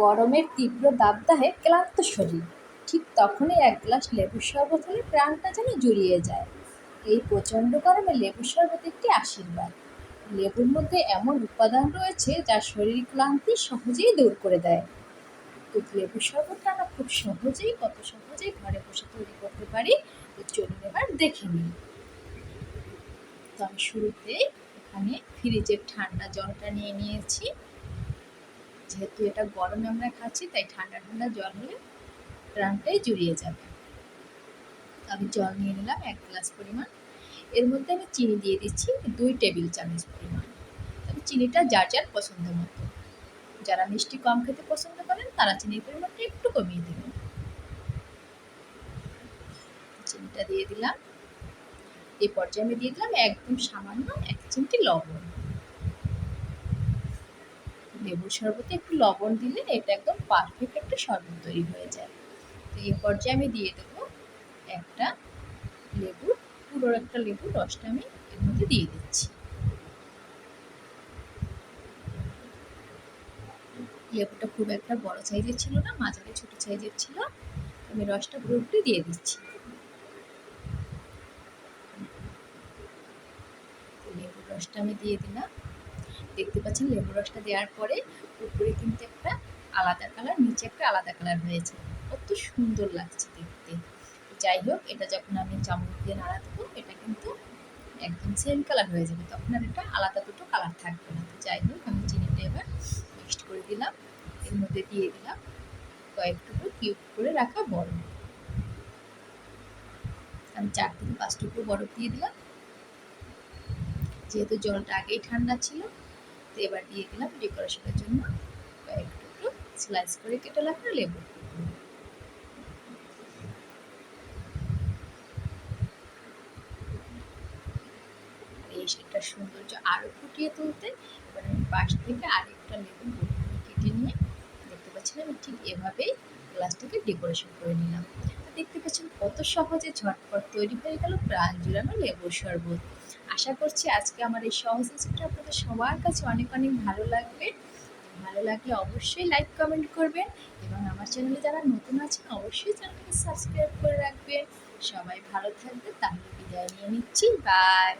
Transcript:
গরমের তীব্র দাবদাহে ক্লান্ত শরীর। ঠিক তখনই এক গ্লাস লেবুর শরবত হলে প্রাণটা যেন জুড়িয়ে যায়। এই প্রচণ্ড গরমে লেবুর শরবত একটি আশীর্বাদ। লেবুর মধ্যে এমন উপাদান রয়েছে যা শরীর ক্লান্তি সহজেই দূর করে দেয়। তো লেবুর শরবতটা আমরা খুব সহজেই, কত সহজেই ঘরে বসে তৈরি করতে পারি চলুন এবার দেখে নিই। তো আমি শুরুতে এখানে ফ্রিজের ঠান্ডা জলটা নিয়ে নিয়েছি। যেহেতু এটা গরমে আমরা খাচ্ছি, তাই ঠান্ডা ঠান্ডা জল হলে প্রাণটাই জুড়িয়ে যাবে। আমি জল নিয়ে নিলাম এক গ্লাস পরিমাণ। এর মধ্যে আমি চিনি দিয়ে দিচ্ছি দুই টেবিল চামচ পরিমাণ। তবে চিনিটা যার যার পছন্দ মতো। যারা মিষ্টি কম খেতে পছন্দ করেন, তারা চিনির পরিমাণটা একটু কমিয়ে দেবেন। চিনিটা দিয়ে দিলাম। এই পর্যায়ে আমি দিয়ে দিলাম একদম সামান্য এক চিমটি লবণ। লেবুর শরবতে একটু লবণ দিলে এটা একদম পারফেক্ট একটা শরবত তৈরি হয়ে যায়। তো এই পর্যায়ে আমি দিয়ে দেবো একটা লেবু, পুরো একটা লেবুর রসটা আমি এর মধ্যে দিয়ে দিচ্ছি। লেবুটা খুব একটা বড় সাইজের ছিল না, মাঝারি ছোট সাইজের ছিল। আমি রসটা পুরোপুরি দিয়ে দিচ্ছি। লেবুর রসটা আমি দিয়ে দিলাম। দেখতে পাচ্ছেন, লেবু রসটা দেওয়ার পরে উপরে কিন্তু একটা আলাদা কালার, নিচে একটা আলাদা কালার হয়েছে। কত সুন্দর লাগছে দেখতে। যাই হোক, এটা যখন আমি চামচ দিয়ে নাড়া দেবো এটা কিন্তু একদম সেম কালার হয়ে যাবে। তখন আর এটা আলাদা দুটো কালার থাকবে না। তো যাই হোক, আমি চিনিটা এবার মিক্সড করে দিলাম। এর মধ্যে দিয়ে দিলাম কয়েকটুকু কিউব করে রাখা বরফ। আমি চার থেকে পাঁচ বরফ দিয়ে দিলাম। যেহেতু জলটা আগেই ঠান্ডা ছিল তো এবার দিয়ে দিলাম ডেকোরেশনের জন্য। কয়েক টুকরো স্লাইস করে কেটে রাখা লেবু। এই সৌন্দর্য আরও ফুটিয়ে তুলতে, এবার আমি পাশ থেকে আরেকটা লেবু কেটে নিয়ে, দেখতে পাচ্ছেন আমি ঠিক এভাবেই গ্লাসটাকে ডেকোরেশন করে নিলাম। দেখতে পাচ্ছেন কত সহজে ঝটপট তৈরি হয়ে গেল প্রাণ জুড়ানো লেবুর শরবত। আশা করছি আজকে আমার এই সহজ রেসিপিটা আপনাদের সবার কাছে অনেক অনেক ভালো লাগবে। ভালো লাগলে অবশ্যই লাইক, কমেন্ট করবেন এবং আমার চ্যানেলে যারা নতুন আছেন, অবশ্যই চ্যানেলটাকে সাবস্ক্রাইব করে রাখবেন। সবাই ভালো থাকবে তাহলে বিদায় নিয়ে নিচ্ছি। বাই।